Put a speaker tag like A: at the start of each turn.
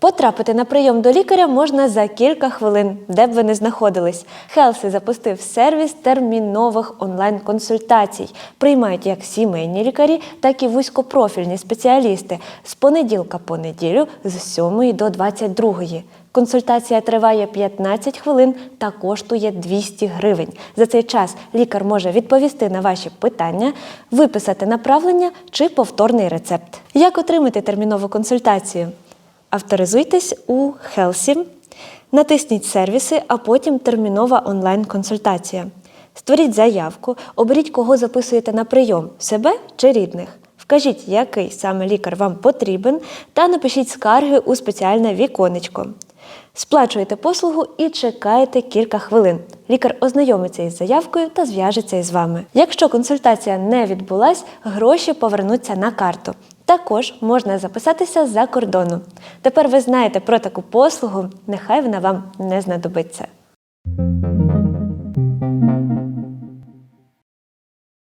A: Потрапити на прийом до лікаря можна за кілька хвилин, де б ви не знаходились. Хелсі запустив сервіс термінових онлайн-консультацій. Приймають як сімейні лікарі, так і вузькопрофільні спеціалісти з понеділка по неділю з 7 до 22. Консультація триває 15 хвилин та коштує 200 гривень. За цей час лікар може відповісти на ваші питання, виписати направлення чи повторний рецепт. Як отримати термінову консультацію? Авторизуйтесь у Хелсі, натисніть сервіси, а потім термінова онлайн-консультація. Створіть заявку, оберіть, кого записуєте на прийом себе чи рідних. Вкажіть, який саме лікар вам потрібен, та напишіть скарги у спеціальне віконечко. Сплачуєте послугу і чекаєте кілька хвилин. Лікар ознайомиться із заявкою та зв'яжеться із вами. Якщо консультація не відбулась, гроші повернуться на карту. Також можна записатися за кордону. Тепер ви знаєте про таку послугу, нехай вона вам не знадобиться.